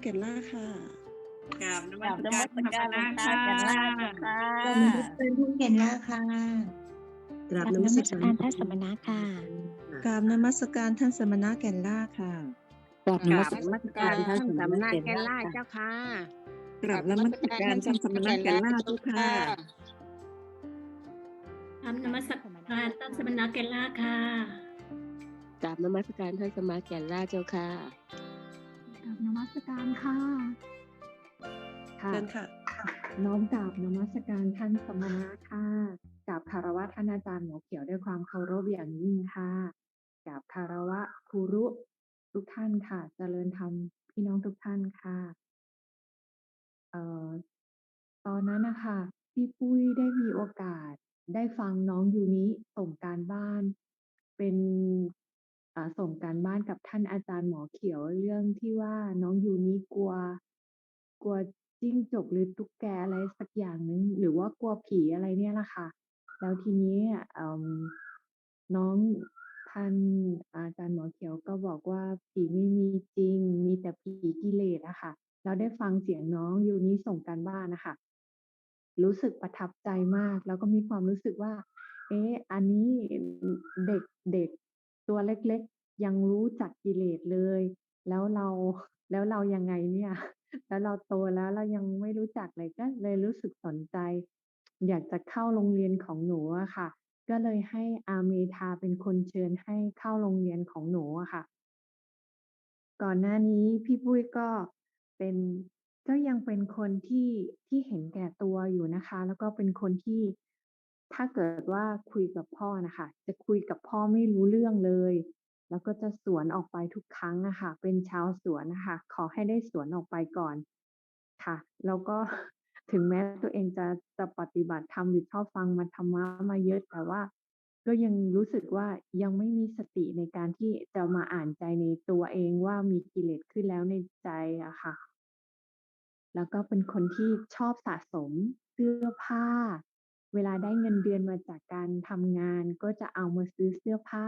เกตล่าค่ะกราบนกราบนมัมัสสกาการรค่ะค่ะกันล่าค่ะกราบนมัสการท่านแก่นล่าค่ะกราบกราบนนมัมัสสกาการรท่านสมณะค่ะกราบนมัสการท่านสมณะแก่นล่าค่ะกราบนกมัราสบนมัสการท่านสำนักแกนล่าเจ้าเจ้าค่ะกราบนมัสการท่านสมณเกตล่าทุกค่ะทำนมัสการตั้งสมณะเกลล่าค่ะกราบนมัสการท่านสมาแก่นล่าเจ้าค่ะก ราบนมัสการค่ะค่ะเชิญค่ะ น้อมกราบนมัสการท่านสมณะค่ะกราบคารวะท่านอาจารย์หมอเขียวด้วยความเคารพอย่างยิ่งค่ะกราบคารวะครูรุทุกท่านค่ะ เจริญธรรมพี่น้องทุกท่านค่ะ เอ่อ ตอนนั้นนะคะพี่ปุ้ยได้มีโอกาสได้ฟังน้องยูนิส่งการบ้าน เป็นอ่า ส่งการบ้านกับท่านอาจารย์หมอเขียวเรื่องที่ว่าน้องยูนิกลัว กลัวจิ้งจกหรือตุ๊กแกอะไรสักอย่างหนึ่งหรือว่ากลัวผีอะไรเนี่ยแหละค่ะ แล้วทีนี้น้องท่านอาจารย์หมอเขียวก็บอกว่าผีไม่มีจริง มีแต่ผีกิเลสอะค่ะ เราได้ฟังเสียงน้องยูนี้ส่งการบ้านนะคะรู้สึกประทับใจมาก แล้วก็มีความรู้สึกว่า เอ๊ะอันนี้เด็กเด็ก ตัวเล็กๆ ยังรู้จักกิเลสเลย แล้วเราแล้วเรายังไงเนี่ย แล้วเราโตแล้วเรายังไม่รู้จักเลยก็เลยรู้สึกสนใจ อยากจะเข้าโรงเรียนของหนูอะค่ะ ก็เลยให้อาเมทาเป็นคนเชิญให้เข้าโรงเรียนของหนูอะค่ะ ก่อนหน้านี้พี่ปุ้ยก็เป็นก็ยังเป็นคนที่ที่เห็นแก่ตัวอยู่นะคะ แล้วก็เป็นคนที่ ถ้าเกิดว่าคุยกับพ่อนะคะ จะคุยกับพ่อไม่รู้เรื่องเลย แล้วก็จะสวนออกไปทุกครั้งอะค่ะ เป็นชาวสวนนะคะ ขอให้ได้สวนออกไปก่อนค่ะ แล้วก็ถึงแม้ตัวเองจะจะปฏิบัติธรรมหรือชอบฟังมาธรรมะมาเยอะแต่ว่า ก็ยังรู้สึกว่ายังไม่มีสติในการที่จะมาอ่านใจในตัวเองว่ามีกิเลสขึ้นแล้วในใจอะค่ะ แล้วก็เป็นคนที่ชอบสะสมเสื้อผ้า เวลาได้เงินเดือนมาจากการทำงาน ก็จะเอามาซื้อเสื้อผ้า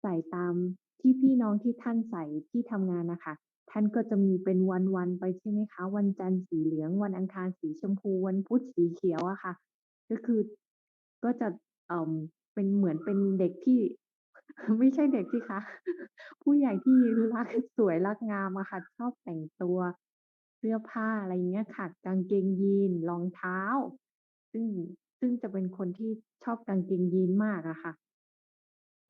ใส่ตามที่พี่น้องที่ท่านใส่ที่ทำงานนะคะ ท่านก็จะมีเป็นวันๆไปใช่ไหมคะ วันจันทร์สีเหลือง วันอังคารสีชมพู วันพุธสีเขียวอะค่ะ ก็คือก็จะเอ่อเป็นเหมือนเป็นเด็กที่ ไม่ใช่เด็กสิคะ ผู้ใหญ่ที่รักสวยรักงามอะค่ะ ชอบแต่งตัวเสื้อผ้าอะไรเงี้ยค่ะ กางเกงยีนรองเท้า ซึ่ง ซึ่งจะเป็นคนที่ชอบกางเกงยีนมากอะค่ะ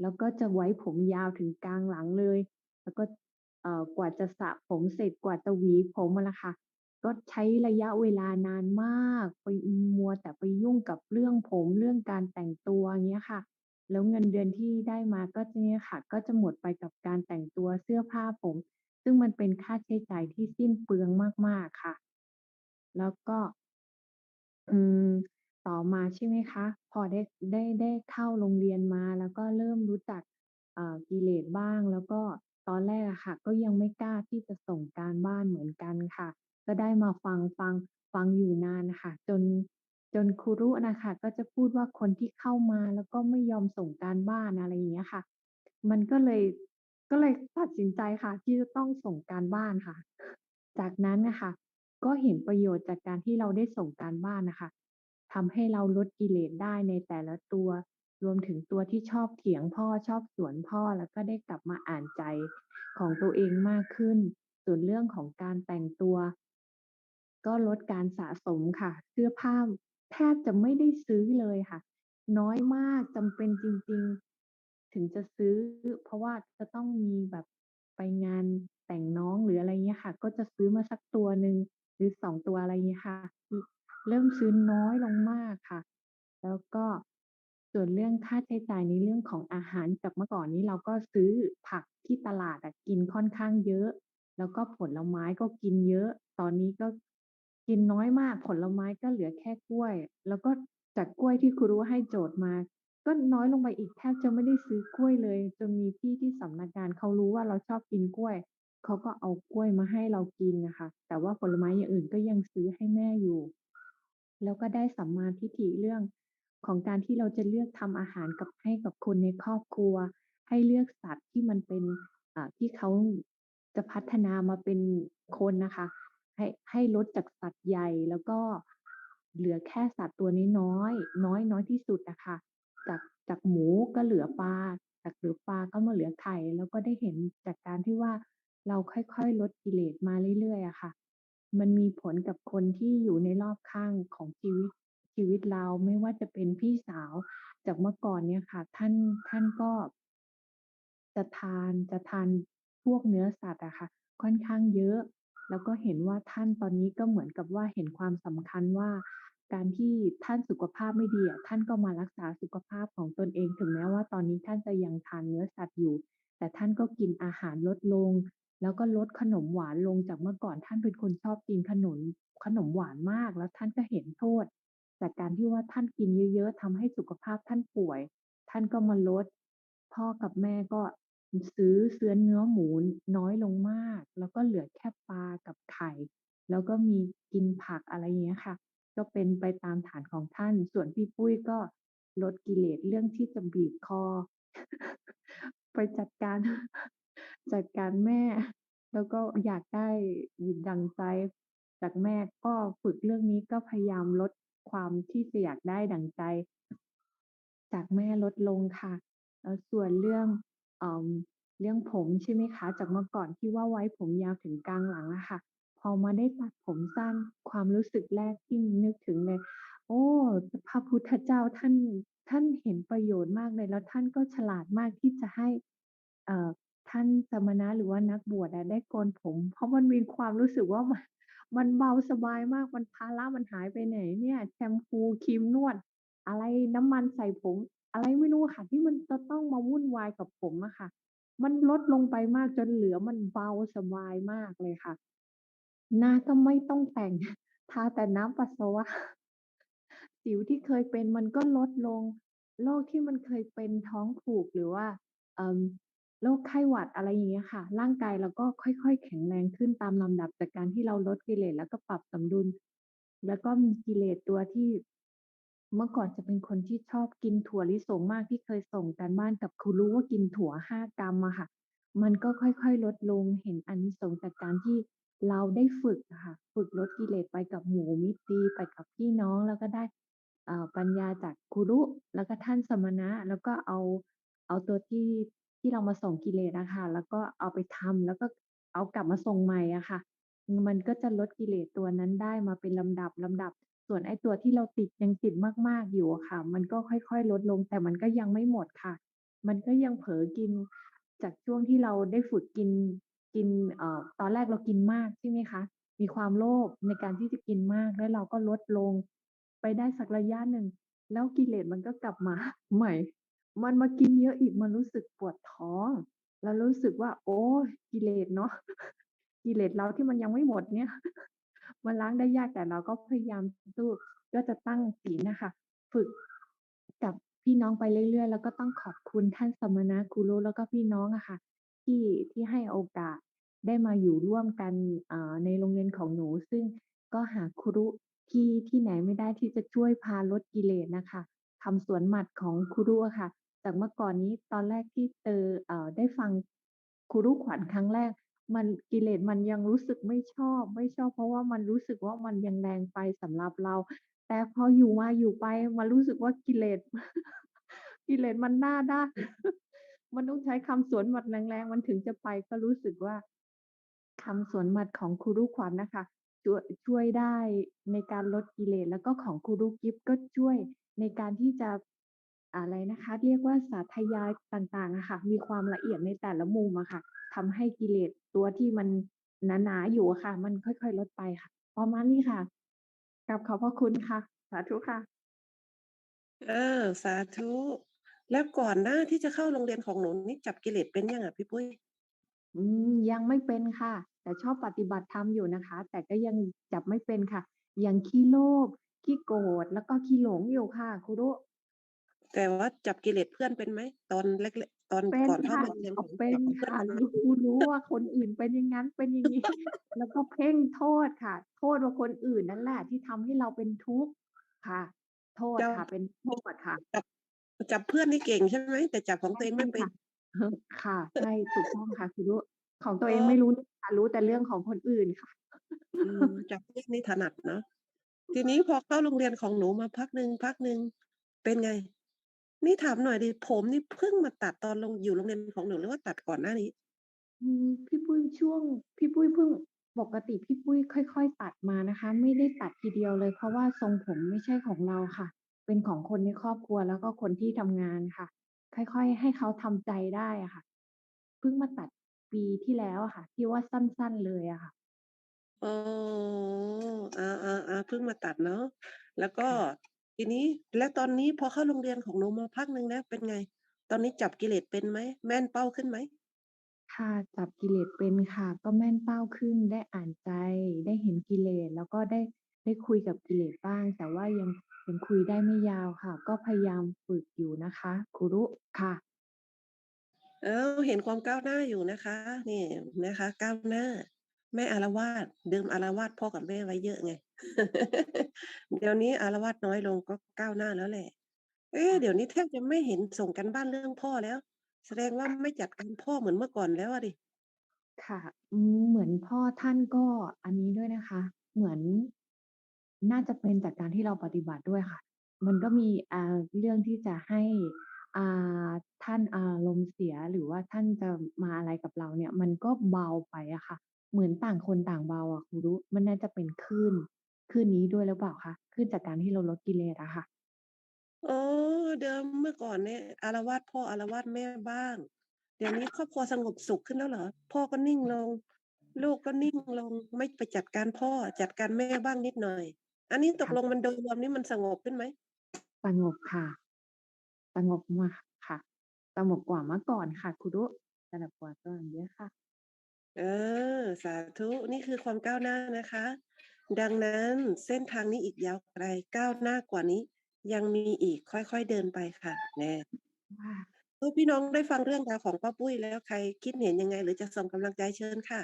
แล้วก็จะไว้ผมยาวถึงกลางหลังเลย แล้วก็เอ่อกว่าจะสระผมเสร็จกว่าจะหวีผมอะละค่ะ ก็ใช้ระยะเวลานานมากไปมัวแต่ไปยุ่งกับเรื่องผมเรื่องการแต่งตัวเงี้ยค่ะ แล้วเงินเดือนที่ได้มาก็จะเนี่ยค่ะ ก็จะหมดไปกับการแต่งตัวเสื้อผ้าผม ซึ่งมันเป็นค่าใช้จ่ายที่สิ้นเปลืองมากๆค่ะ แล้วก็ อืม ต่อมาใช่ไหมคะ พอได้ได้ได้เข้าโรงเรียนมา แล้วก็เริ่มรู้จักเอ่อกิเลสบ้าง แล้วก็ตอนแรกอะค่ะ ก็ยังไม่กล้าที่จะส่งการบ้านเหมือนกันค่ะ ก็ได้มาฟังฟังฟังอยู่นานค่ะ จนจนครูรุนะคะก็จะพูดว่าคนที่เข้ามาแล้วก็ไม่ยอมส่งการบ้านอะไรอย่างเงี้ยค่ะ มันก็เลยก็เลยตัดสินใจค่ะ ที่จะต้องส่งการบ้านค่ะ จากนั้นนะคะ ก็เห็นประโยชน์จากการที่เราได้ส่งการบ้านนะคะ ทำให้เราลดกิเลสได้ในแต่ละตัว รวมถึงตัวที่ชอบเถียงพ่อชอบสวนพ่อแล้วก็ได้กลับมาอ่านใจของตัวเองมากขึ้น ส่วนเรื่องของการแต่งตัว ก็ลดการสะสมค่ะ เสื้อผ้าแทบจะไม่ได้ซื้อเลยค่ะ น้อยมากจำเป็นจริง ๆ ถึงจะซื้อ เพราะว่าจะต้องมีแบบไปงานแต่งน้องหรืออะไรเงี้ยค่ะ ก็จะซื้อมาสักตัวหนึ่งหรือ2ตัวอะไรเงี้ยค่ะ เริ่มซื้อน้อยลงมากค่ะ แล้วก็ส่วนเรื่องค่าใช้จ่ายในเรื่องของอาหารจากเมื่อก่อนนี้เราก็ซื้อผักที่ตลาดอะกินค่อนข้างเยอะ แล้วก็ผลไม้ก็กินเยอะ ตอนนี้ก็กินน้อยมากผลไม้ก็เหลือแค่กล้วย แล้วก็จากกล้วยที่ครูรุให้โจทย์มา ก็น้อยลงไปอีกแทบจะไม่ได้ซื้อกล้วยเลยจนมีพี่ที่สำนักงานเขารู้ว่าเราชอบกินกล้วยเขาก็เอากล้วยมาให้เรากินนะคะ แต่ว่าผลไม้อย่างอื่นก็ยังซื้อให้แม่อยู่ แล้วก็ได้สัมมาทิฏฐิเรื่องของการที่เราจะเลือกทำอาหารกับให้กับคนในครอบครัว ให้เลือกสัตว์ที่มันเป็นที่เขาจะพัฒนามาเป็นคนนะคะ ให้ให้ลดจากสัตว์ใหญ่แล้วก็เหลือแค่สัตว์ตัวน้อยน้อยน้อยที่สุดนะคะ จากจากหมูก็เหลือปลาจากเหลือปลาก็มาเหลือไข่แล้วก็ได้เห็นจากการที่ว่าเราค่อยๆ ลดกิเลสมาเรื่อยๆอะค่ะ มันมีผลกับคนที่อยู่ในรอบข้างของชีวิตชีวิตเราไม่ว่าจะเป็นพี่สาว จากเมื่อก่อนเนี่ยค่ะ ท่านท่านก็จะทานจะทานพวกเนื้อสัตว์อะค่ะ ค่อนข้างเยอะ แล้วก็เห็นว่าท่านตอนนี้ก็เหมือนกับว่าเห็นความสำคัญว่า การที่ท่านสุขภาพไม่ดีอะท่านก็มารักษาสุขภาพของตนเองถึงแม้ว่าตอนนี้ท่านจะยังทานเนื้อสัตว์อยู่ แต่ท่านก็กินอาหารลดลง แล้วก็ลดขนมหวานลงจากเมื่อก่อนท่านเป็นคนชอบกินขนมขนมหวานมากแล้วท่านก็เห็นโทษ จากการที่ว่าท่านกินเยอะๆทำให้สุขภาพท่านป่วย ท่านก็มาลด พ่อกับแม่ก็ซื้อเสื้อเนื้อหมูน้อยลงมาก แล้วก็เหลือแค่ปลากับไข่ แล้วก็มีกินผักอะไรอย่างเงี้ยค่ะ ก็เป็นไปตามฐานของท่าน ส่วนพี่ปุ้ยก็ลดกิเลสเรื่องที่จะบีบคอ ไปจัดการ จัดการแม่ แล้วก็อยากได้ยินดังใจ จากแม่ก็ฝึกเรื่องนี้ก็พยายามลดความที่จะอยากได้ดังใจ จากแม่ลดลงค่ะแล้วส่วนเรื่องเอ่อเรื่องผมใช่ไหมคะ จากเมื่อก่อนที่ว่าไว้ผมยาวถึงกลางหลังอะค่ะพอมาได้ตัดผมสั้นความรู้สึกแรกที่นึกถึงเลย โอ้พระพุทธเจ้าท่านท่านเห็นประโยชน์มากเลย แล้วท่านก็ฉลาดมากที่จะให้เอ่อ ท่านสมณะหรือว่านักบวชอะได้โกนผม เพราะมันมีความรู้สึกว่ามันมันเบาสบายมากมันภาระมันหายไปไหน เนี่ยแชมพูครีมนวด อะไรน้ำมันใส่ผม อะไรไม่รู้ค่ะ ที่มันจะต้องมาวุ่นวายกับผมอะค่ะ มันลดลงไปมากจนเหลือมันเบาสบายมากเลยค่ะ หน้าก็ไม่ต้องแต่งทาแต่น้ำปัสสาวะสิวที่เคยเป็นมันก็ลดลงโรคที่มันเคยเป็นท้องผูกหรือว่า โรคไข้หวัดอะไรอย่างเงี้ยค่ะ ร่างกายเราก็ค่อยๆ แข็งแรงขึ้นตามลำดับจากการที่เราลดกิเลสแล้วก็ปรับสมดุล แล้วก็มีกิเลสตัวที่ เมื่อก่อนจะเป็นคนที่ชอบกินถั่วลิสงมากที่เคยส่งการบ้านกับครูรู้ว่ากินถั่วห้ากรัมอะค่ะ มันก็ค่อยๆ ลดลงเห็นอานิสงส์จากการที่เราได้ฝึกค่ะ ฝึกลดกิเลสไปกับหมู่มิตรดีไปกับพี่น้องแล้วก็ได้อ่อปัญญาจากครูรุแล้วก็ท่านสมณะ แล้วก็เอาเอาตัวที่ ที่เรามาส่งกิเลสอะคะแล้วก็เอาไปทำแล้วก็เอากลับมาส่งใหม่อะค่ะ มันก็จะลดกิเลสตัวนั้นได้มาเป็นลำดับลำดับ ส่วนไอ้ตัวที่เราติดยังติดมากๆอยู่ค่ะ มันก็ค่อยๆ ลดลงแต่มันก็ยังไม่หมดค่ะ มันก็ยังเผลอกินจากช่วงที่เราได้ฝึกกินกินเอ่อตอนแรกเรากินมากใช่ไหมคะ มีความโลภในการที่จะกินมากแล้วเราก็ลดลง ไปได้สักระยะหนึ่ง แล้วกิเลสมันก็กลับมาใหม่ มันมากินเยอะอีกมันรู้สึกปวดท้อง แล้วรู้สึกว่า โอ้กิเลสเนาะกิเลสเราที่มันยังไม่หมดเนี่ย มันล้างได้ยากแต่เราก็พยายามสู้ก็จะตั้งศีลนะคะ ฝึกกับพี่น้องไปเรื่อยๆ แล้วก็ต้องขอบคุณท่านสมณะครูรุแล้วก็พี่น้องอะค่ะ ที่ที่ให้โอกาสได้มาอยู่ร่วมกันในโรงเรียนของหนู ซึ่งก็หาครูที่ที่ไหนไม่ได้ที่จะช่วยพาลดกิเลสนะคะทำสวนหมัดของครูรุอะค่ะ จากเมื่อก่อนนี้ตอนแรกที่เจอเอ่อได้ฟังครูรุขวัญครั้งแรก มันกิเลสมันยังรู้สึกไม่ชอบ ไม่ชอบ เพราะว่ามันรู้สึกว่ามันยังแรงไปสำหรับเรา แต่พออยู่มาอยู่ไปมันรู้สึกว่ากิเลสกิเลสมันหน้าด้านมันต้องใช้คำสวนหมัดแรงๆมันถึงจะไปก็รู้สึกว่าคำสวนหมัดของครูรุขวัญนะคะช่วยช่วยได้ในการลดกิเลสแล้วก็ของครูรุกิฟก็ช่วยในการที่จะ อะไรนะคะ เรียกว่าสาธยายต่างๆอะค่ะ มีความละเอียดในแต่ละมุมอะค่ะทำให้กิเลสตัวที่มันหนาๆอยู่อะค่ะ มันค่อยๆลดไปค่ะประมาณนี้ค่ะกลับขอบพระคุณค่ะ สาธุค่ะ เออ สาธุ แล้วก่อนหน้าที่จะเข้าโรงเรียนของหนูนี่จับกิเลสเป็นยังอะพี่ปุ้ยอืมยังไม่เป็นค่ะ แต่ชอบปฏิบัติธรรมอยู่นะคะ แต่ก็ยังจับไม่เป็นค่ะ ยังขี้โลภขี้โกรธแล้วก็ขี้หลงอยู่ค่ะครูรุ แต่ว่าจับกิเลสเพื่อนเป็นไหมตอนเล็กๆตอนเป็นก่อนเข้าค่ะมาเรียนขเอาองเป็นจับเพื่อนค่ะเป็นไหมรู้รู้ว่าคนอื่นเป็นอย่างนั้นเป็นอย่างนี้ แล้วก็เพ่งโทษค่ะ โทษว่าคนอื่นนั่นแหละ ที่ทำให้เราเป็นทุกข์ค่ะ โทษค่ะ เป็นโทษค่ะจับจับเพื่อนนี่เก่งใช่ไหมแต่จับของตัวเองไม่เป็นค่ะค่ะใช่ถูกต้องค่ะครูรุของตัวเองไม่รู้ค่ะรู้แต่เรื่องของคนอื่นค่ะอืมจากเรื่องนี้ถนัดเนาะทีนี้พอเข้าโรงเรียนของหนูมาพักหนึ่งพักหนึ่งเป็นไง นี่ถามหน่อยดิผมนี่เพิ่งมาตัดตอนลงอยู่โรงเรียนของหนูหรือว่าตัดก่อนหน้านี้อืมพี่ปุ้ยช่วง พี่ปุ้ยเพิ่งปกติพี่ปุ้ยค่อย ๆ ตัดมานะคะ ไม่ได้ตัดทีเดียวเลย เพราะว่าทรงผมไม่ใช่ของเราค่ะ เป็นของคนในครอบครัวแล้วก็คนที่ทำงานค่ะ ค่อยๆ ให้เขาทำใจได้อะค่ะ เพิ่งมาตัดปีที่แล้วอะค่ะ ที่ว่าสั้นๆเลยอะค่ะอ๋ออาอ่าอ่าเพิ่งมาตัดเนาะแล้วก็ ทีนี้แล้วตอนนี้พอเข้าโรงเรียนของหนูมาพักหนึ่งแล้วเป็นไง ตอนนี้จับกิเลสเป็นไหม แม่นเป้าขึ้นไหมค่ะจับกิเลสเป็นค่ะ ก็แม่นเป้าขึ้นได้อ่านใจ ได้เห็นกิเลสแล้วก็ได้ได้คุยกับกิเลสบ้าง แต่ว่ายังยังคุยได้ไม่ยาวค่ะ ก็พยายามฝึกอยู่นะคะครูรุค่ะ เออเห็นความก้าวหน้าอยู่นะคะ นี่นะคะ ก้าวหน้า แม่อารวาสเดิมอารวาสพ่อกับแม่ไว้เยอะไง เดี๋ยวนี้อารวาสน้อยลงก็ก้าวหน้าแล้วแหละ เอ๊ะเดี๋ยวนี้แทบจะไม่เห็นส่งกันบ้านเรื่องพ่อแล้ว แสดงว่าไม่จัดการพ่อเหมือนเมื่อก่อนแล้วอะดิค่ะอืมเหมือนพ่อท่านก็อันนี้ด้วยนะคะ เหมือนน่าจะเป็นจากการที่เราปฏิบัติด้วยค่ะ มันก็มีอ่าเรื่องที่จะให้อ่าท่านอารมณ์เสียหรือว่าท่านจะมาอะไรกับเราเนี่ย มันก็เบาไปอะค่ะ เหมือนต่างคนต่างเบาอะครูรุมันน่าจะเป็นคลื่นคลื่นนี้ด้วยหรือเปล่าคะคลื่นจากการที่เราลดกิเลสอะค่ะ อ๋อเดิมเมื่อก่อนเนี่ยอารวาสพ่ออารวาสแม่บ้าง เดี๋ยวนี้ครอบครัวสงบสุขขึ้นแล้วเหรอ พ่อก็นิ่งลง ลูกก็นิ่งลงไม่ไปจัดการพ่อจัดการแม่บ้างนิดหน่อย อันนี้ตกค่ะลงมันโดยรวมนี่มันสงบขึ้นไหมสงบค่ะสงบมากค่ะสงบกว่าเมื่อก่อนค่ะครูรุสงบกว่าก่อนเยอะค่ะ เออ สาธุนี่คือความก้าวหน้านะคะ ดังนั้นเส้นทางนี้อีกยาวไกลก้าวหน้ากว่านี้ ยังมีอีกค่อยๆเดินไปค่ะแน่ว่าเออพี่น้องได้ฟังเรื่องราวของป้าปุ้ยแล้วใครคิดเห็นยังไง หรือจะส่งกำลังใจเชิญค่ะ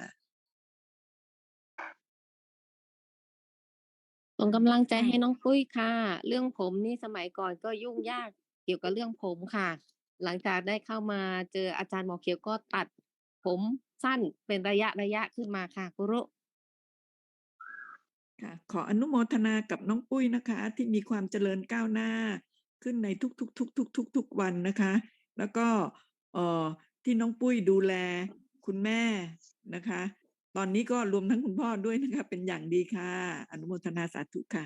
ส่งกำลังใจให้น้องปุ้ยค่ะ เรื่องผมนี่สมัยก่อนก็ยุ่งยากเกี่ยวกับเรื่องผมค่ะ หลังจากได้เข้ามาเจออาจารย์หมอเขียวก็ตัดผม สั้นเป็นระยะระยะขึ้นมาค่ะกุรุค่ะขออนุโมทนากับน้องปุ้ยนะคะ ที่มีความเจริญก้าวหน้าขึ้นในทุกๆทุกทุกทุกทุกๆวันนะคะ แล้วก็เอ่อที่น้องปุ้ยดูแลคุณแม่นะคะ ตอนนี้ก็รวมทั้งคุณพ่อด้วยนะคะ เป็นอย่างดีค่ะ อนุโมทนาสาธุค่ะ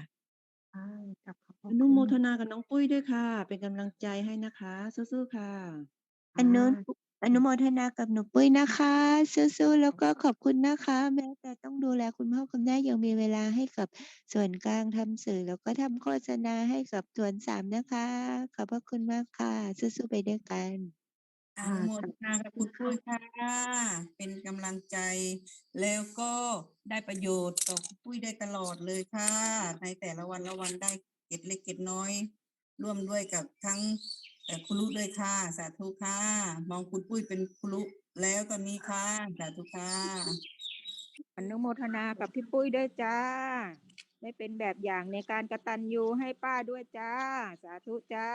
ใช่กับขอบพระอนุโมคุณทนากับน้องปุ้ยด้วยค่ะ เป็นกำลังใจให้นะคะ สู้ๆค่ะอนุค่ะ อนุโมทนากับหนูปุ้ยนะคะสู้ๆแล้วก็ขอบคุณนะคะ แม้แต่ต้องดูแลคุณพ่อคุณแม่ยังมีเวลาให้กับส่วนกลางทำสื่อ แล้วก็ทำโฆษณาให้กับส่วนสามนะคะ ขอบพระคุณมากค่ะสู้ๆไปด้วยกันอนุโมทนากับคุณปุ้ยค่ะ เป็นกำลังใจ แล้วก็ได้ประโยชน์ต่อคุณปุ้ยได้ตลอดเลยค่ะ ในแต่ละวันละวันได้เก็ดเล็กเก็ดน้อย ร่วมด้วยกับทั้ง เอ่อคุณลุด้วยค่ะ สาธุค่ะ มองคุณปุ้ยเป็นคุณลุแล้วตอนนี้ค่ะ สาธุค่ะอนุโมทนากับพี่ปุ้ยด้วยจ้า ได้เป็นแบบอย่างในการกระตันยูให้ป้าด้วยจ้า สาธุจ้า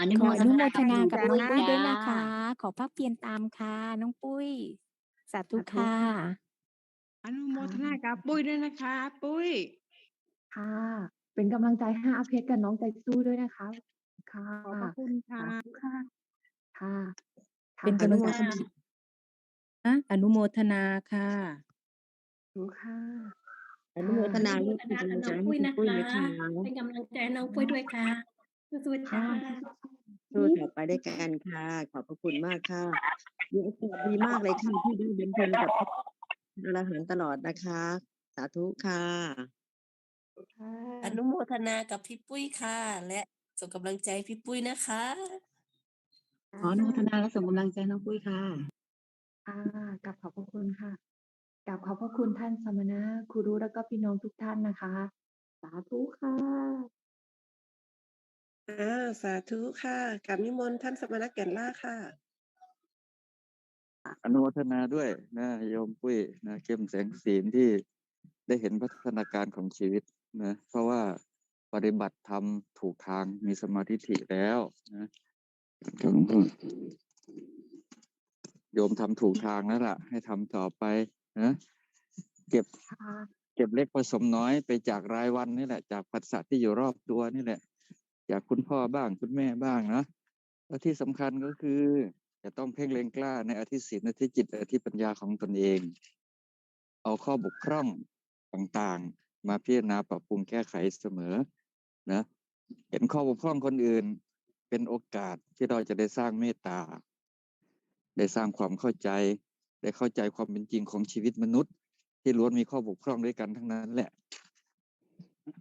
อนุขโมออนุโมทนากักับบปุ้ปุ้ยยด้ด้ววยยนะนะคะ ขอพักเพียรตามค่ะน้องปุ้ย สาธุค่ะ อนุโมทนากับปุ้ยด้วยนะคะ ปุ้ยค่ะ เป็นกำลังใจให้อาเพชรกับน้องใจสู้ด้วยนะคะ ค่ะ ขอบพระคุณค่ะ สาธุค่ะ ค่ะ ค่ะ เป็นกำลังใจอนุโมทนานะอนุโมทนาค่ะสาธุค่ะ อนุโมทนาอนุลูโมกทเป็นนากับกำลังน้ใจองให้ปุ้ยคุณนะปุ้ยคะนะคะ เป็นกำลังใจให้น้องปุ้ยด้วยค่ะสู้ๆจ้าสู้ต่อไปด้วยกันค่ะ ขอบพระคุณมากค่ะมีโอกาสดีมากเลยค่ะที่ได้เป็นคนกับพระอรหันต์ตลอดนะคะ สาธุค่ะ ค่ะ อนุโมทนากับพี่ปุ้ยค่ะ และ ส่งกำลังใจพี่ปุ้ยนะคะขออนุโมทนาและส่งกำลังใจน้องปุ้ยค่ะค่ะกับขอบพระคุณค่ะกับขอบพระคุณท่านสมณะครูรู้แล้วก็พี่น้องทุกท่านนะคะ สาธุค่ะอ่าสาธุค่ะกับนิมนต์ท่านสมณะแก่นล่าค่ะ อนุโมทนาด้วยนะโยมปุ้ยนะเข้มแสงศีลที่ได้เห็นพัฒนาการของชีวิตนะเพราะว่า ปฏิบัติธรรมถูกทางมีสมาธิถิแล้วนะถึงโยมทำถูกทางแล้วล่ะ ให้ทำต่อไปนะเก็บค่ะเก็บเล็กผสมน้อยไปจากรายวันนี่แหละ จากปัสสะที่อยู่รอบตัวนี่แหละ จากคุณพ่อบ้างคุณแม่บ้างนะแล้วที่สำคัญก็คือจะต้องเพ่งเล็งกล้าในอธิศีลอธิจิตอธิปัญญาของตนเอง เอาข้อบกพร่องต่างๆ มาพิจารณาปรับปรุงแก้ไขเสมอ นะเห็นข้อบกพร่องคนอื่น เป็นโอกาสที่เราจะได้สร้างเมตตา ได้สร้างความเข้าใจ ได้เข้าใจความเป็นจริงของชีวิตมนุษย์ ที่ล้วนมีข้อบกพร่องด้วยกันทั้งนั้นแหละ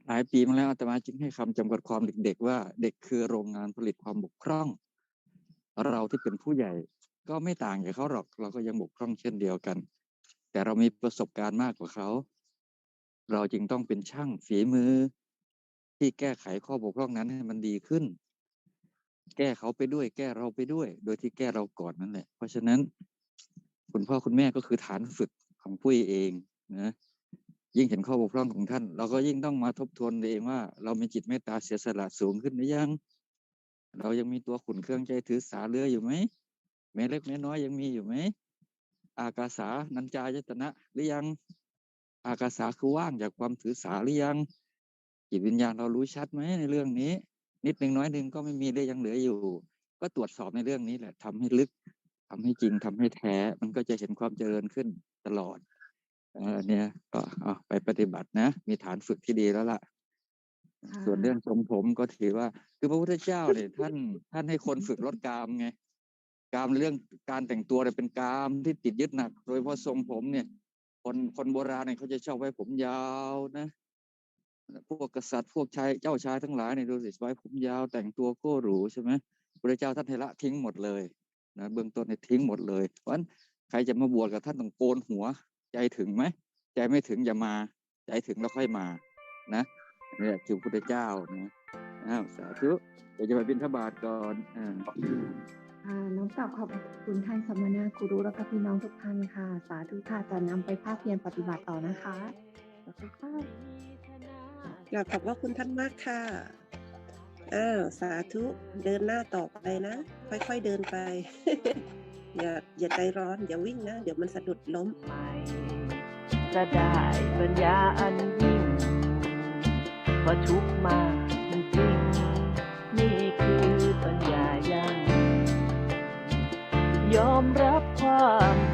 หลายปีมาแล้วอาตมาจึงให้คำจำกัดความเด็กๆว่า เด็กคือโรงงานผลิตความบกพร่อง เราที่เป็นผู้ใหญ่ก็ไม่ต่างจากเขาหรอก เราก็ยังบกพร่องเช่นเดียวกัน แต่เรามีประสบการณ์มากกว่าเขา เราจึงต้องเป็นช่างฝีมือ ที่แก้ไขข้อบกพร่องนั้นให้มันดีขึ้น แก้เขาไปด้วย แก้เราไปด้วย โดยที่แก้เราก่อนนั่นแหละ เพราะฉะนั้น คุณพ่อคุณแม่ก็คือฐานฝึกของปุ้ยเองนะยิ่งเห็นข้อบกพร่องของท่าน เราก็ยิ่งต้องมาทบทวนตัวเองว่า เรามีจิตเมตตาเสียสละสูงขึ้นหรือยัง เรายังมีตัวขุนเครื่องใจถือสาเรืออยู่ไหมแม้เล็กแม้น้อยยังมีอยู่ไหมอากาสานัญจายตนะหรือยัง อากาสาคือว่างจากความถือสาหรือยัง จิตวิญญาณเรารู้ชัดไหมในเรื่องนี้ นิดหนึ่งน้อยหนึ่งก็ไม่มีเลยยังเหลืออยู่ ก็ตรวจสอบในเรื่องนี้แหละทำให้ลึกทำให้จริงทำให้แท้ มันก็จะเห็นความเจริญขึ้นตลอดเออเนี่ยก็เอาไปปฏิบัตินะ มีฐานฝึกที่ดีแล้วล่ะ ส่วนเรื่องทรงผมก็ถือว่า คือพระพุทธเจ้าเนี่ยท่านท่านให้คนฝึกลดกามไงกามเรื่องการแต่งตัวเนี่ยเป็นกามที่ติดยึดหนัก โดยเฉพาะทรงผมเนี่ย คนคนโบราณเนี่ยเขาจะชอบไว้ผมยาวนะ พวกกษัตริย์พวกชายเจ้าชายทั้งหลายเนี่ยดูสิไว้ผมยาวแต่งตัวก้หรูใช่ไหมพระเจ้าท่านให้ละทิ้งหมดเลยนะเบื้องต้นเนี่ยทิ้งหมดเลย เพราะฉะนั้นใครจะมาบวชกับท่านต้องโกนหัว ใจถึงไหมใจไม่ถึงอย่ามา ใจถึงแล้วค่อยมานะนี่แหละคือพุทธเจ้านะอ้าวสาธุเดี๋ยวจะไปบิณฑบาตก่อนอ่าค่ะน้องกลับขอบคุณท่านสมณะครูแล้วก็พี่น้องทุกท่านค่ะ สาธุค่ะจะนำไปภาคเพียรปฏิบัติต่อนะคะขอบคุณค่ะ อยากขอบพระคุณท่านมากค่ะ อ้าว สาธุเดินหน้าต่อไปนะ ค่อยๆเดินไป อย่าอย่าใจร้อน อย่าวิ่งนะ เดี๋ยวมันสะดุดล้มจะได้ปัญญาอันยิ่งพราะทุกมาจริงๆนี่คือปัญญายังยอมรับความ